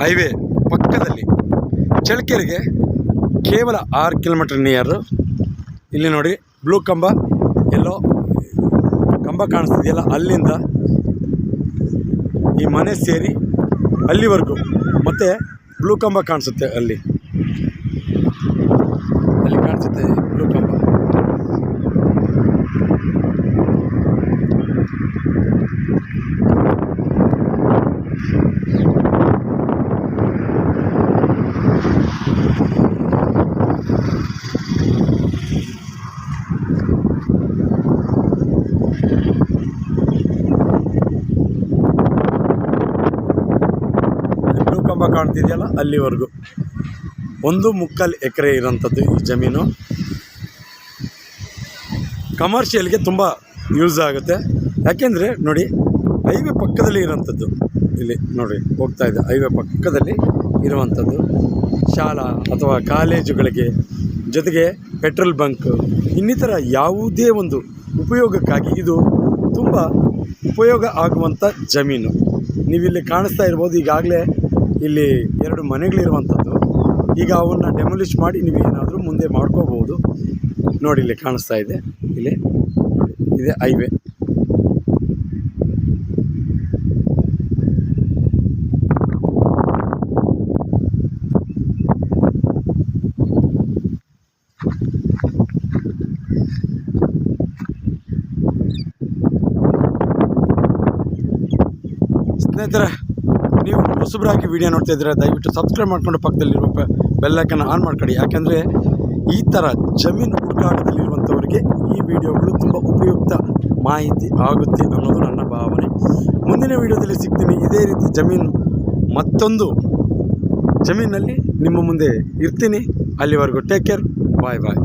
Highway ಪಕ್ಕದಲ್ಲಿ ಚಳ್ಳಕೆರೆಗೆ ಕೇವಲ ಆರು ಕಿಲೋಮೀಟರ್ ನಿಯರು. ಇಲ್ಲಿ ನೋಡಿ ಬ್ಲೂ ಕಂಬ, ಎಲ್ಲೋ ಕಂಬ ಕಾಣಿಸ್ತಿದೆಯಲ್ಲ, ಅಲ್ಲಿಂದ ಈ ಮನೆ ಸೇರಿ ಅಲ್ಲಿವರೆಗೂ ಮತ್ತು ಬ್ಲೂ ಕಂಬ ಕಾಣಿಸುತ್ತೆ ಅಲ್ಲಿ. ಅಲ್ಲಿ ಕಾಣಿಸುತ್ತೆ ಬ್ಲೂ ಕಂಬ ಬ್ಲೂ ಕಂಬ ಕಾಣ್ತಿದೆಯಲ್ಲ, ಅಲ್ಲಿವರೆಗೂ. ಒಂದು ಮುಕ್ಕಾಲು ಎಕರೆ ಇರೋಂಥದ್ದು ಈ ಜಮೀನು. ಕಮರ್ಷಿಯಲ್ಗೆ ತುಂಬ ಯೂಸ್ ಆಗುತ್ತೆ. ಯಾಕೆಂದರೆ ನೋಡಿ ಹೈವೇ ಪಕ್ಕದಲ್ಲಿ ಇರೋಂಥದ್ದು. ಇಲ್ಲಿ ನೋಡಿ, ಹೋಗ್ತಾ ಇದೆ. ಹೈವೇ ಪಕ್ಕದಲ್ಲಿ ಇರುವಂಥದ್ದು. ಶಾಲಾ ಅಥವಾ ಕಾಲೇಜುಗಳಿಗೆ ಜೊತೆಗೆ ಪೆಟ್ರೋಲ್ ಬಂಕ್ ಇನ್ನಿತರ ಯಾವುದೇ ಒಂದು ಉಪಯೋಗಕ್ಕಾಗಿ ಇದು ತುಂಬ ಉಪಯೋಗ ಆಗುವಂಥ ಜಮೀನು. ನೀವಿಲ್ಲಿ ಕಾಣಿಸ್ತಾ ಇರ್ಬೋದು, ಈಗಾಗಲೇ ಇಲ್ಲಿ ಎರಡು ಮನೆಗಳಿರುವಂಥದ್ದು. ಈಗ ಅವನ್ನ ಡೆಮೊಲಿಷ್ ಮಾಡಿ ನೀವು ಏನಾದರೂ ಮುಂದೆ ಮಾಡ್ಕೋಬೋದು ನೋಡಿ ಇಲ್ಲಿ ಕಾಣಿಸ್ತಾ ಇದೆ. ಇಲ್ಲಿ ಇದೆ ಹೈವೇ ಸ್ನೇಹಿತರೆ ನೀವು ಹೊಸಬರಾಗಿ ವಿಡಿಯೋ ನೋಡ್ತಾ ಇದ್ದೀರಾ, ದಯವಿಟ್ಟು ಸಬ್ಸ್ಕ್ರೈಬ್ ಮಾಡ್ಕೊಂಡು ಪಕ್ಕದಲ್ಲಿರುವ ಬೆಲ್ಲೈಕನ್ನು ಆನ್ ಮಾಡ್ಕೊಳ್ಳಿ. ಯಾಕೆಂದರೆ ಈ ಥರ ಜಮೀನು ಹುಡುಕಾಟದಲ್ಲಿರುವಂಥವರಿಗೆ ಈ ವಿಡಿಯೋಗಳು ತುಂಬ ಉಪಯುಕ್ತ ಮಾಹಿತಿ ಆಗುತ್ತೆ ಅನ್ನೋದು ನನ್ನ ಭಾವನೆ. ಮುಂದಿನ ವಿಡಿಯೋದಲ್ಲಿ ಸಿಗ್ತೀನಿ. ಇದೇ ರೀತಿ ಜಮೀನು ಮತ್ತೊಂದು ಜಮೀನಲ್ಲಿ ನಿಮ್ಮ ಮುಂದೆ ಇರ್ತೀನಿ. ಅಲ್ಲಿವರೆಗೂ ಟೇಕ್ ಕೇರ್ ಬಾಯ್ ಬಾಯ್